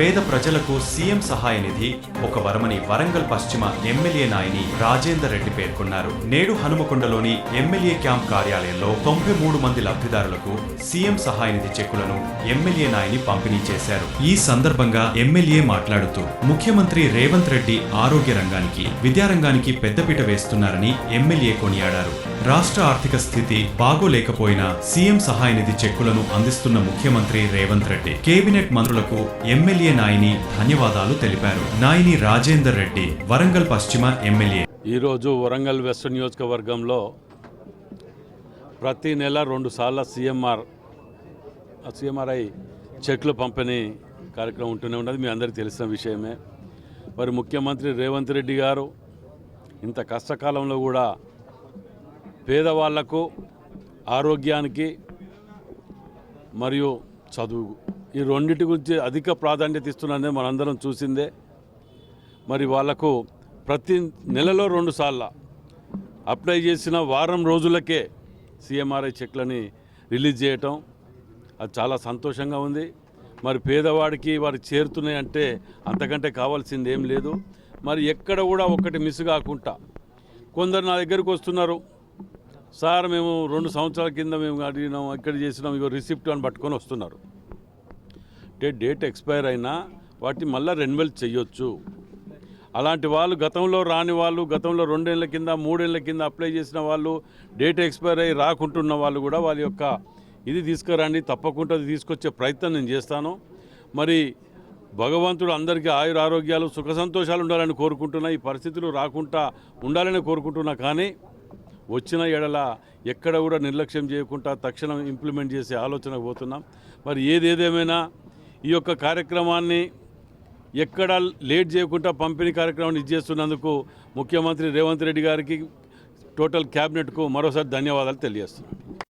పేద ప్రజలకు సీఎం సహాయ నిధి ఒక వరమని వరంగల్ పశ్చిమ ఎమ్మెల్యే నాయని రాజేందర్ రెడ్డి పేర్కొన్నారు. నేడు హనుమకొండలోని ఎమ్మెల్యే క్యాంప్ కార్యాలయంలో తొంభై మూడు మంది లబ్ధిదారులకు సీఎం సహాయ నిధి చెక్కులను ఎమ్మెల్యే నాయని పంపిణీ చేశారు. ఈ సందర్భంగా ఎమ్మెల్యే మాట్లాడుతూ ముఖ్యమంత్రి రేవంత్ రెడ్డి ఆరోగ్య రంగానికి విద్యారంగానికి పెద్దపీట వేస్తున్నారని ఎమ్మెల్యే కొనియాడారు. రాష్ట్ర ఆర్థిక స్థితి బాగోలేకపోయినా సీఎం సహాయ నిధి చెక్కులను అందిస్తున్న ముఖ్యమంత్రి రేవంత్ రెడ్డి కేబినెట్ మంత్రులకు ఎమ్మెల్యే నాయని ధన్యవాదాలు తెలిపారు. నాయని రాజేందర్ రెడ్డి వరంగల్ పశ్చిమ ఎమ్మెల్యే. ఈరోజు వరంగల్ వెస్ట్ నియోజకవర్గంలో ప్రతి నెల రెండు సార్ల సీఎంఆర్ సీఎంఆర్ఐ చెక్లు పంపిణీ కార్యక్రమం ఉంటూనే ఉన్నది. మీ అందరికీ తెలిసిన విషయమే. మరి ముఖ్యమంత్రి రేవంత్ రెడ్డి గారు ఇంత కష్టకాలంలో కూడా పేదవాళ్ళకు ఆరోగ్యానికి మరియు చదువు ఈ రెండింటి గురించి అధిక ప్రాధాన్యత ఇస్తున్నారని మనందరం చూసిందే. మరి వాళ్ళకు ప్రతి నెలలో రెండు సార్ల అప్లై చేసిన వారం రోజులకే సీఎంఆర్ఐ చెక్లని రిలీజ్ చేయటం అది చాలా సంతోషంగా ఉంది. మరి పేదవాడికి వారు చేరుతున్నాయి అంటే అంతకంటే కావాల్సింది ఏం లేదు. మరి ఎక్కడ కూడా ఒక్కటి మిస్ కాకుండా కొందరు నా దగ్గరకు వస్తున్నారు. సార్ మేము రెండు సంవత్సరాల కింద మేము అడిగినాం ఇక్కడ చేసినాం ఇగో రిసిప్ట్ అని పట్టుకొని వస్తున్నారు. అంటే డేట్ ఎక్స్పైర్ అయినా వాటిని మళ్ళీ రెన్యువల్ చేయొచ్చు అలాంటి వాళ్ళు గతంలో రాని వాళ్ళు గతంలో రెండేళ్ళ కింద మూడేళ్ళ కింద అప్లై చేసిన వాళ్ళు డేట్ ఎక్స్పైర్ అయ్యి రాకుంటున్న వాళ్ళు కూడా వాళ్ళ యొక్క ఇది తీసుకురండి తప్పకుండా అది తీసుకొచ్చే ప్రయత్నం నేను చేస్తాను. మరి భగవంతుడు అందరికీ ఆయుర ఆరోగ్యాలు సుఖ సంతోషాలు ఉండాలని కోరుకుంటున్నా ఈ పరిస్థితులు రాకుండా ఉండాలని కోరుకుంటున్నా కానీ వచ్చిన ఎడల ఎక్కడ కూడా నిర్లక్ష్యం చేయకుండా తక్షణం ఇంప్లిమెంట్ చేసే ఆలోచన పోతున్నాం. మరి ఏదేదేమైనా ఈ యొక్క కార్యక్రమాన్ని ఎక్కడ లేట్ చేయకుండా పంపిణీ కార్యక్రమాన్ని ఇచ్చేస్తున్నందుకు ముఖ్యమంత్రి రేవంత్ రెడ్డి గారికి టోటల్ క్యాబినెట్కు మరోసారి ధన్యవాదాలు తెలియజేస్తున్నాను